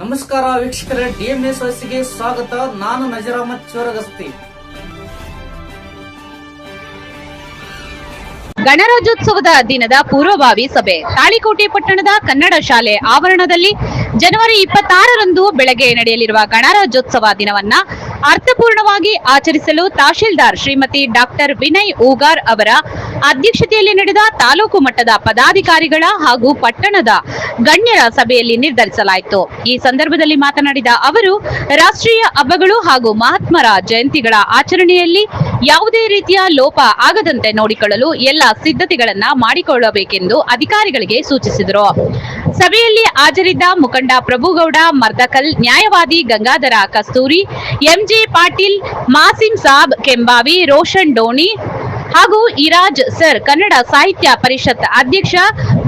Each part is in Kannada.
ನಮಸ್ಕಾರ ವೀಕ್ಷಕರೇ, ಡಿಎಂಎಸ್ ವಯಸ್ಸಿಗೆ ಸ್ವಾಗತ. ನಾನು ನಜರಾಮತ್ ಚೋರಗಸ್ತಿ. ಗಣರಾಜ್ಯೋತ್ಸವದ ದಿನದ ಪೂರ್ವಭಾವಿ ಸಭೆ. ತಾಳಿಕೋಟೆ ಪಟ್ಟಣದ ಕನ್ನಡ ಶಾಲೆ ಆವರಣದಲ್ಲಿ ಜನವರಿ ಇಪ್ಪತ್ತಾರರಂದು ಬೆಳಗ್ಗೆ ನಡೆಯಲಿರುವ ಗಣರಾಜ್ಯೋತ್ಸವ ದಿನವನ್ನ ಅರ್ಥಪೂರ್ಣವಾಗಿ ಆಚರಿಸಲು ತಹಶೀಲ್ದಾರ್ ಶ್ರೀಮತಿ ಡಾಕ್ಟರ್ ವಿನಯ್ ಊಗಾರ್ ಅವರ ಅಧ್ಯಕ್ಷತೆಯಲ್ಲಿ ನಡೆದ ತಾಲೂಕು ಮಟ್ಟದ ಪದಾಧಿಕಾರಿಗಳ ಹಾಗೂ ಪಟ್ಟಣದ ಗಣ್ಯರ ಸಭೆಯಲ್ಲಿ ನಿರ್ಧರಿಸಲಾಯಿತು. ಈ ಸಂದರ್ಭದಲ್ಲಿ ಮಾತನಾಡಿದ ಅವರು, ರಾಷ್ಟ್ರೀಯ ಹಬ್ಬಗಳು ಹಾಗೂ ಮಹಾತ್ಮರ ಜಯಂತಿಗಳ ಆಚರಣೆಯಲ್ಲಿ ಯಾವುದೇ ರೀತಿಯ ಲೋಪ ಆಗದಂತೆ ನೋಡಿಕೊಳ್ಳಲು ಎಲ್ಲ ಸಿದ್ಧತೆಗಳನ್ನ ಮಾಡಿಕೊಳ್ಳಬೇಕೆಂದು ಅಧಿಕಾರಿಗಳಿಗೆ ಸೂಚಿಸಿದರು. ಸಭೆಯಲ್ಲಿ ಹಾಜರಿದ್ದ ಮುಖಂಡ ಪ್ರಭುಗೌಡ, ಮರ್ದಕಲ್, ನ್ಯಾಯವಾದಿ ಗಂಗಾಧರ ಕಸ್ತೂರಿ, ಎಂಜೆ ಪಾಟೀಲ್, ಮಾಸಿಂ ಸಾಬ್, ಕೆಂಬಾವಿ, ರೋಷನ್ ಡೋಣಿ ಹಾಗೂ ಇರಾಜ್ ಸರ್, ಕನ್ನಡ ಸಾಹಿತ್ಯ ಪರಿಷತ್ ಅಧ್ಯಕ್ಷ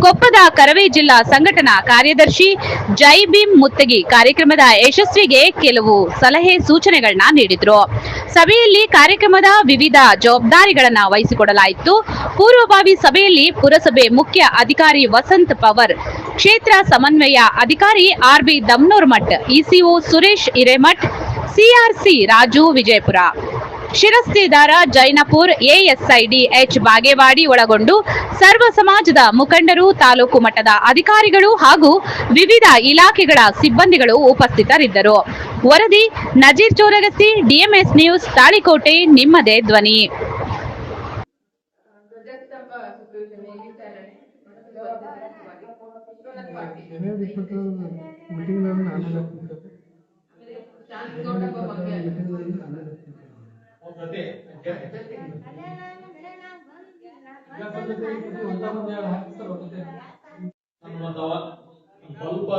ಕೊಪ್ಪದ ಕರವೇ ಜಿಲ್ಲಾ ಸಂಘಟನಾ ಕಾರ್ಯದರ್ಶಿ ಜೈ ಭೀಮ್ ಮುತ್ತಗಿ ಕಾರ್ಯಕ್ರಮದ ಯಶಸ್ವಿಗೆ ಕೆಲವು ಸಲಹೆ ಸೂಚನೆಗಳನ್ನ ನೀಡಿದ್ರು. ಸಭೆಯಲ್ಲಿ ಕಾರ್ಯಕ್ರಮದ ವಿವಿಧ ಜವಾಬ್ದಾರಿಗಳನ್ನ ವಹಿಸಿಕೊಡಲಾಯಿತು. ಪೂರ್ವಭಾವಿ ಸಭೆಯಲ್ಲಿ ಪುರಸಭೆ ಮುಖ್ಯ ಅಧಿಕಾರಿ ವಸಂತ್ ಪವರ್, ಕ್ಷೇತ್ರ ಸಮನ್ವಯ ಅಧಿಕಾರಿ R B Damnur Math ECO Suresh Hiremath CRC Raju Vijayapura. ಶಿರಸ್ತೆದಾರ Jainapur ASI D H Bagewadi ಒಳಗೊಂಡು ಸರ್ವ ಸಮಾಜದ ಮುಖಂಡರು, ತಾಲೂಕು ಮಟ್ಟದ ಅಧಿಕಾರಿಗಳು ಹಾಗೂ ವಿವಿಧ ಇಲಾಖೆಗಳ ಸಿಬ್ಬಂದಿಗಳು ಉಪಸ್ಥಿತರಿದ್ದರು. ವರದಿ, ನಜೀರ್ ಚೋರಗಸ್ತಿ, ಡಿಎಂಎಸ್ ನ್ಯೂಸ್, ತಾಳಿಕೋಟೆ, ನಿಮ್ಮದೇ ಧ್ವನಿ. ಮೀಟಿಂಗ್ ಸ್ವಲ್ಪ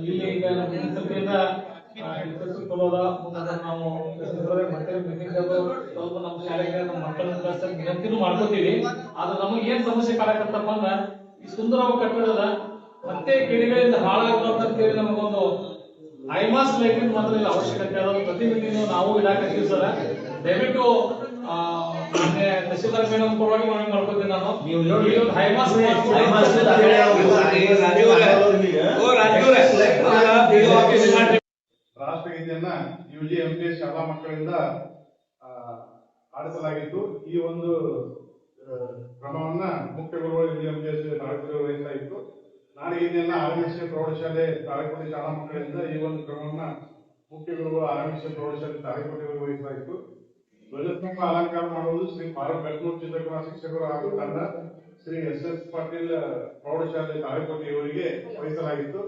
ಇಲ್ಲಿ ಈಗ ನಮ್ಮ ಮುನ್ಸಿಪಾಲ್ಟಿಯಿಂದ ಡಿಸ್ಕಷನ್ ಕೊಡೋದ ನಾವು ಮತ್ತೆ ಸ್ವಲ್ಪ ನಮ್ಮ ಶಾಲೆಗೆ ನಮ್ಮ ಮಕ್ಕಳನ್ನ ಕಳ್ಸಕ್ ವಿನಂತಿನೂ ಮಾಡ್ಕೋತೀವಿ. ಆದ್ರೆ ನಮಗೆ ಏನ್ ಸಮಸ್ಯೆ ಕಾಡಕತ್ತಪ್ಪ ಅಂದ್ರ ಈ ಸುಂದರವಾಗಿ ಕಟ್ಟಡದ ಮತ್ತೆ ಗಿಡಗಳಿಂದ ಅಂತೇಳಿ ನಮಗೊಂದು ಐಮಾಸ್ ಲೈಟಿಂಗ್ ಮಾತ್ರ ಇಲ್ಲಿ ಅವಶ್ಯಕತೆ ಅದ ಪ್ರತಿನಿಧಿನೂ ನಾವು ಇಡಾಕತ್ತೀವಿ ಸರ್. ದಯವಿಟ್ಟು ತಹಶೀಲ್ದಾರ್ ಮೇಡಮ್ ಪರವಾಗಿ ಮನವಿ ಮಾಡ್ಕೊತೀನಿ ನಾನು. ನೀವು ಹೈಮಾಸ್ ರಾಷ್ಟ್ರಗೀತೆಯನ್ನ ಯುಜಿ ಎಂಪಿ ಶಾಲಾ ಮಕ್ಕಳಿಂದ ಆಡಿಸಲಾಗಿತ್ತು. ಈ ಒಂದು ಕ್ರಮವನ್ನ ಮುಖ್ಯ ಗುರುಗಳು ಯುಜಿ ಎಂಪಿ ತಾಳಕೋಟೆ ಇತ್ತು ನಾಡಗೀತೆಯನ್ನ ಆರಂಭಿಸಿದ ಪ್ರೌಢಶಾಲೆ ತಾಳಿಕೋಟೆ ಶಾಲಾ ಮಕ್ಕಳಿಂದ ಈ ಒಂದು ಕ್ರಮವನ್ನ ಮುಖ್ಯ ಗುರುಗಳು ಆರಂಭಿಸಿದ ಪ್ರೌಢಶಾಲೆ ತಾಳಕೋಟೆ ವಹಿಸಲಾಗಿತ್ತು ಧ್ವಜಸ್ತಂಭ ಅಲಂಕಾರ ಮಾಡುವುದು ಶ್ರೀ ಭಾರತ್ ಬೆಟ್ನೂರ್ ಚಿತ್ರಕಲಾ ಶಿಕ್ಷಕರು ಹಾಗೂ ತಂಡ ಶ್ರೀ ಎಸ್ ಎಸ್ ಪಾಟೀಲ್ ಪ್ರೌಢಶಾಲೆ ತಾಳಿಕೋಟೆ ಇವರಿಗೆ ವಹಿಸಲಾಗಿತ್ತು.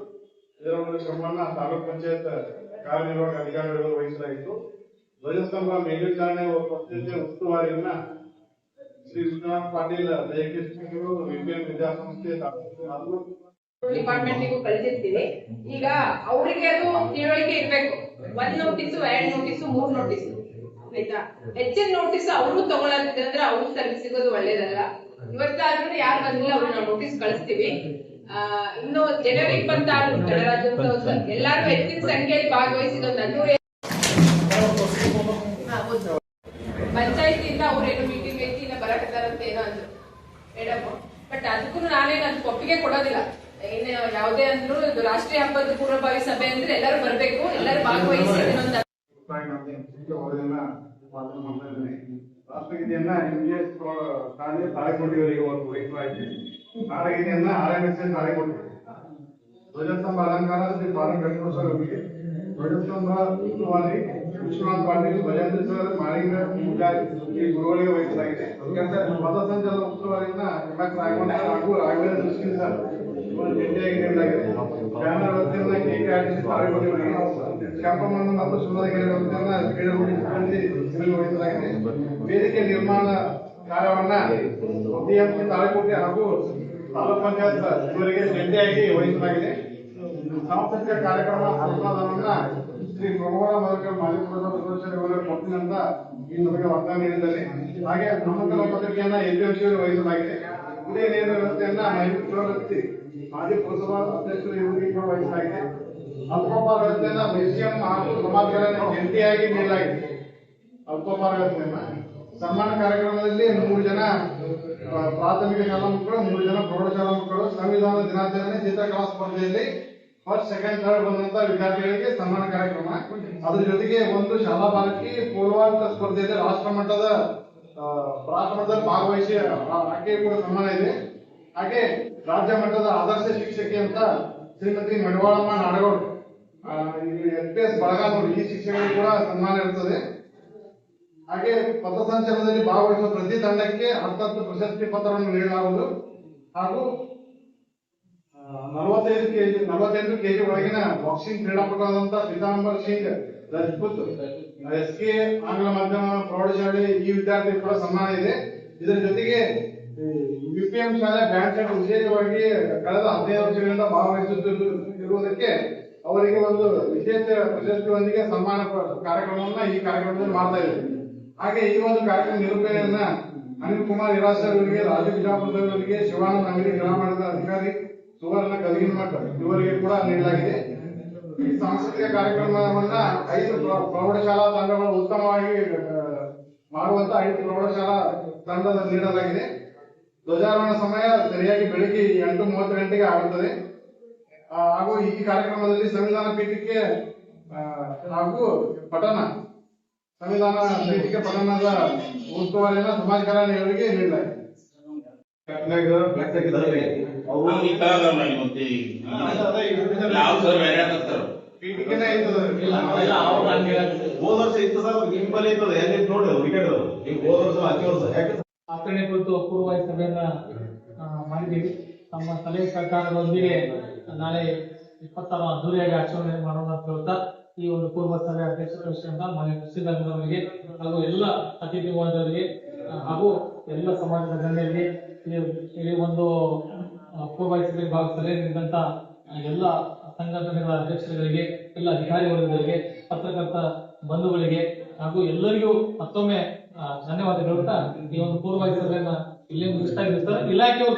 ಇದರ ಒಂದು ಕ್ರಮವನ್ನ ತಾಲೂಕ್ ಪಂಚಾಯತ್ ಕಾರ್ಯನಿರ್ವಾಹಕ ಅಧಿಕಾರಿಗಳು ವಹಿಸಲಾಯಿತು ಧ್ವಜಸ್ತಂಭ ಮೇಲ್ವಿಚಾರಣೆ ಪದ್ಧತಿ ಉಸ್ತುವಾರಿಯನ್ನ ಶ್ರೀ ವಿಶ್ವನಾಥ್ ಪಾಟೀಲ್ ದೈಹಿಕ ಶಿಕ್ಷಕರು, ವಿಪಿಎನ್ ವಿದ್ಯಾಸಂಸ್ಥೆ ಡಿಪಾರ್ಟ್ಮೆಂಟ್ ಡಿಪಾರ್ಟ್ಮೆಂಟಿಗೂ ಕಳಿಸಿರ್ತೀವಿ. ಈಗ ಅವರಿಗೆ ಅದು ತಿಳುವಳಿಕೆ ಇರ್ಬೇಕು. ಒಂದ್ ನೋಟಿಸ್ ಎರಡ್ ನೋಟಿಸ್ ಮೂರ್ ನೋಟಿಸ್ ಆಯ್ತಾ? ಹೆಚ್ಚಿನ ನೋಟಿಸ್ ಅವರು ತಗೊಳ್ಳಂದ್ರೆ ಅವ್ರ ಸರ್ವಿಸ್ ಸಿಗೋದು ಒಳ್ಳೇದಲ್ಲ ಇವತ್ತಾದ್ರೂ ಯಾರು ಬಂದಿಲ್ಲ ಅವ್ರು ನಾವು ನೋಟಿಸ್ ಕಳಿಸ್ತೀವಿ. ಇನ್ನು ಜನವರಿ ಇಪ್ಪತ್ತಾರು ಗಣರಾಜ್ಯೋತ್ಸವ ಎಲ್ಲಾರು ಹೆಚ್ಚಿನ ಸಂಖ್ಯೆಯಲ್ಲಿ ಭಾಗವಹಿಸಿ ಒಂದು ಅದ್ದೂರಿ ಪಂಚಾಯತಿಯಿಂದ ಅವ್ರೇನು ಮೀಟಿಂಗ್ ಐತಿ ಇನ್ನ ಬರಕತ್ತಾರಂತ ಏನೋ ಅಂದ್ರು. ಮೇಡಮ್ ಬಟ್ ಅದಕ್ಕೂ ನಾನೇನು ಅದಕ್ಕೆ ಒಪ್ಪಿಗೆ ಕೊಡೋದಿಲ್ಲ. ಇನ್ನು ಯಾವುದೇ ಅಂದ್ರು ರಾಷ್ಟ್ರೀಯ ಹಬ್ಬದ ಪೂರ್ವಭಾವಿ ಸಭೆ ಅಂದ್ರೆ ಎಲ್ಲರೂ ಬರ್ಬೇಕು ಎಲ್ಲರೂ ಭಾಗವಹಿಸಿ ಇದನ್ನೊಂದು ವರದಿಯನ್ನ ಮಾತನ್ನು ಮಾಡ್ತಾ ಇದ್ದೇನೆ ರಾಷ್ಟ್ರಗೀತೆಯನ್ನ ಎಂಜಿಎಸ್ ಶಾಲೆ ತಾಳೆಕೋಟೆಯವರಿಗೆ ವಹಿಸಲಾಯಿತು ನಾಡಗೀತೆಯನ್ನ ಆರ್ಎಂಎಸ್ ತಾಳೆಕೋಟೆ ಧ್ವಜಸ್ತಂಭ ಅಲಂಕಾರ ಶ್ರೀ ಭಾರತ ವೆಂಕಟೇಶ್ವರ ಅವರಿಗೆ ಧ್ವಜಸ್ತಂಭ ಉಸ್ತುವಾರಿ ವಿಶ್ವನಾಥ್ ಪಾಟೀಲ್ ಭಜೇಂದ್ರ ಸರ್ ಮಾಳಿಂಗ ಪೂಜಾರಿ ಈ ಗುರುಗಳಿಗೆ ವಹಿಸಲಾಗಿದೆ ಪಥಸಂಚಲನ ಉಸ್ತುವಾರಿಯನ್ನ ಎಂ ರಾಘವನ್ ಸರ್ ಹಾಗೂ ರಾಘವೇಂದ್ರ ದೃಷ್ಟಿ ಸರ್ ಇವರು ಜಂಟಿಯಾಗಿ ನೀಡಲಾಗಿದೆ ಬ್ಯಾನರ್ ಮತ್ತು ಸುಂದರಗಿರಿ ವೇದಿಕೆ ನಿರ್ಮಾಣ ಕಾರ್ಯವನ್ನ ಬಿಎಂಸಿ ತಾಳಿಕೋಟೆ ಹಾಗೂ ತಾಲೂಕ್ ಪಂಚಾಯತ್ ಇವರಿಗೆ ಜಂಟಿಯಾಗಿ ವಹಿಸಲಾಗಿದೆ. ಸಾಂಸ್ಕೃತಿಕ ಕಾರ್ಯಕ್ರಮ ಅನುದಾನವನ್ನ ಶ್ರೀ ಪ್ರಮೋದ ಮೂಲಕ ಮಾಜಿ ಪುರಸಭೆ ಕೊಟ್ಟಿನಂತ ಈ ನಮಗೆ ವಾಗ್ದಾನ ನೀಡಿದ್ದಾರೆ. ಹಾಗೆ ನಾಮಕರಣ ಪತ್ರಿಕೆಯನ್ನ ಎಪಿಎಂಸಿ ವಹಿಸಲಾಗಿದೆ. ಕುಡಿಯ ನೀರಿನ ವ್ಯವಸ್ಥೆಯನ್ನ ಮಹಿಳೆ ಮಾಜಿ ಪುರಸಭಾ ಅಧ್ಯಕ್ಷರು ಇವರಿಗೆ ವಹಿಸಲಾಗಿದೆ ಅಲ್ಪೋಪಾರ ವ್ಯವಸ್ಥೆಯನ್ನ ಮ್ಯೂಸಿಯಂ ಹಾಗೂ ಸಮಾಜಗಳನ್ನು ಜಂಟಿಯಾಗಿ ನೀಡಲಾಗಿದೆ ಅಲ್ಪೋಪಾರ ವ್ಯವಸ್ಥೆಯನ್ನ ಸನ್ಮಾನ ಕಾರ್ಯಕ್ರಮದಲ್ಲಿ ಮೂರು ಜನ ಪ್ರಾಥಮಿಕ ಶಾಲಾ ಮಕ್ಕಳು, ಮೂರು ಜನ ಪ್ರೌಢಶಾಲಾ ಮಕ್ಕಳು, ಸಂವಿಧಾನ ದಿನಾಚರಣೆ, ಚಿತ್ರಕಲಾ ಸ್ಪರ್ಧೆಯಲ್ಲಿ ಫಸ್ಟ್, ಸೆಕೆಂಡ್, ಥರ್ಡ್ ಬಂದಂತ ವಿದ್ಯಾರ್ಥಿಗಳಿಗೆ ಸನ್ಮಾನ ಕಾರ್ಯಕ್ರಮ. ಅದ್ರ ಜೊತೆಗೆ ಒಂದು ಶಾಲಾ ಬಾಲಕಿ ಪೂರ್ವಾಂಕ ಸ್ಪರ್ಧೆಯಲ್ಲಿ ರಾಷ್ಟ್ರ ಮಟ್ಟದ ರಾಷ್ಟ್ರ ಮಟ್ಟದಲ್ಲಿ ಭಾಗವಹಿಸಿ ಆಕೆ ಕೂಡ ಸನ್ಮಾನ ಇದೆ. ಹಾಗೆ ರಾಜ್ಯ ಮಟ್ಟದ ಆದರ್ಶ ಶಿಕ್ಷಕಿ ಅಂತ Shrimati Madivalamma Nadagouda. S P S Balaganuru ಈ ಶಿಕ್ಷಕರು ಕೂಡ ಸನ್ಮಾನ ಇರ್ತದೆ. ಹಾಗೆ ಪಥಸಂಚಲನದಲ್ಲಿ ಭಾಗವಹಿಸುವ ಪ್ರತಿ ತಂಡಕ್ಕೆ ಹತ್ತತ್ತು ಪ್ರಶಸ್ತಿ ಪತ್ರವನ್ನು ನೀಡಲಾಗುವುದು. ಹಾಗೂ ನಲವತ್ತೈದು ಕೆಜಿ ನಲವತ್ತೆಂಟು ಕೆಜಿ ಒಳಗಿನ ಬಾಕ್ಸಿಂಗ್ ಕ್ರೀಡಾಪಟುವಾದಂತಹ ಪೀತಾಂಬರ್ ಸಿಂಗ್, ರಜಪೂತ್, ಎಸ್ ಕೆ, ಆಂಗ್ಲ ಮಾಧ್ಯಮ, ಪ್ರೌಢಶಾಲೆ ಈ ವಿದ್ಯಾರ್ಥಿ ಕೂಡ ಸನ್ಮಾನ ಇದೆ. ಇದರ ಜೊತೆಗೆ ಯುಪಿಎಂ ಶಾಲೆ ಬ್ಯಾಂಕ್ ವಿಶೇಷವಾಗಿ ಕಳೆದ ಹದಿನೈದು ವರ್ಷಗಳಿಂದ ಭಾಗವಹಿಸುತ್ತಿರುವುದಕ್ಕೆ ಅವರಿಗೆ ಒಂದು ವಿಶೇಷ ಪ್ರಶಸ್ತಿಯೊಂದಿಗೆ ಸನ್ಮಾನ ಕಾರ್ಯಕ್ರಮವನ್ನ ಈ ಕಾರ್ಯಕ್ರಮದಲ್ಲಿ ಮಾಡ್ತಾ ಇದೆ ಹಾಗೆ ಈ ಒಂದು ಕಾರ್ಯಕ್ರಮ ನಿರೂಪಣೆಯನ್ನ ಅನಿಲ್ ಕುಮಾರ್ ಇರಾಸರ್ ಅವರಿಗೆ ರಾಜು ಬಿಜಾಪುರದವರಿಗೆ ಅವರಿಗೆ, ಶಿವಾನಂದ ಅಂಗಡಿ ಅಧಿಕಾರಿ ಸುವರ್ಣ ಗದಗಿನಮಠ ಇವರಿಗೆ ಕೂಡ ನೀಡಲಾಗಿದೆ. ಈ ಸಾಂಸ್ಕೃತಿಕ ಕಾರ್ಯಕ್ರಮವನ್ನ ಐದು ಪ್ರ- ಪ್ರೌಢಶಾಲಾ ತಂಡಗಳು ಉತ್ತಮವಾಗಿ ಮಾಡುವಂತ ಐದು ಪ್ರೌಢಶಾಲಾ ತಂಡದ ನೀಡಲಾಗಿದೆ. ಧ್ವಜಾರೋಹಣ ಸಮಯ ಸರಿಯಾಗಿ ಬೆಳಿಗ್ಗೆ ಎಂಟು ಮೂವತ್ತು ಗಂಟೆಗೆ ಆಗುತ್ತದೆ. ಹಾಗೂ ಈ ಕಾರ್ಯಕ್ರಮದಲ್ಲಿ ಸಂವಿಧಾನ ಪೀಠಕ್ಕೆ ಆ, ಹಾಗೂ ಪಠಣ ಸಂವಿಧಾನ ಪೀಠಕ್ಕೆ ಪಠಣದ ಉಸ್ತುವಾರಿಯನ್ನು ಸಮಾಜ ಕಲ್ಯಾಣ ಇಲಾಖೆಗೆ ನೀಡಲಾಗಿದೆ ಹೋದ ವರ್ಷ ಇತ್ತು ಸರ್ ನಿಮ್ಮಲ್ಲಿ ಇರ್ತದೆ ಎಲ್ಲಿ ನೋಡಿ ವಿಕೆಟ್ ನೀವು ಹೋದ ವರ್ಷ ಹಚ್ಚಿ ವರ್ಷ ಯಾಕೆ ಕುರಿತು ಪೂರ್ವಭಾವಿ ಸಭೆಯನ್ನ ಮಾಡಿದ್ದೀವಿ. ತಮ್ಮ ಸಲಹೆ ಸರ್ಕಾರದೊಂದಿಗೆ ನಾಳೆ ಇಪ್ಪತ್ತಾರು ಅದ್ದೂರಿಯಾಗಿ ಆಚರಣೆ ಮಾಡೋಣ ಅಂತ ಹೇಳ್ತಾ ಈ ಒಂದು ಪೂರ್ವ ಸಭೆ ಅಧ್ಯಕ್ಷರ ವಿಷಯದಿಂದ ಮಾನ್ಯ ತಹಸೀಲ್ದಾರ್ ಅವರಿಗೆ ಹಾಗೂ ಎಲ್ಲ ಅತಿಥಿ ಹಾಗೂ ಎಲ್ಲ ಸಮಾಜದ ಗಣ್ಯರಿಗೆ ಈ ಒಂದು ಪೂರ್ವ ಸಭೆ ಭಾಗ ಸಲಹೆ ನೀಡಿದಂತ ಎಲ್ಲ ಸಂಘಟನೆಗಳ ಅಧ್ಯಕ್ಷರುಗಳಿಗೆ, ಎಲ್ಲ ಅಧಿಕಾರಿ ವರ್ಗಗಳಿಗೆ ಪತ್ರಕರ್ತ ಬಂಧುಗಳಿಗೆ ಹಾಗೂ ಎಲ್ಲರಿಗೂ ಮತ್ತೊಮ್ಮೆ ಆ, ಅಂತ ಈ ಒಂದು ಪೂರ್ವ ಇಲ್ಲೇ ಮುಗಿಸ್ತಾ ಇದ್ದೀವಿ ಸರ್. ಇಲಾಖೆಯವರು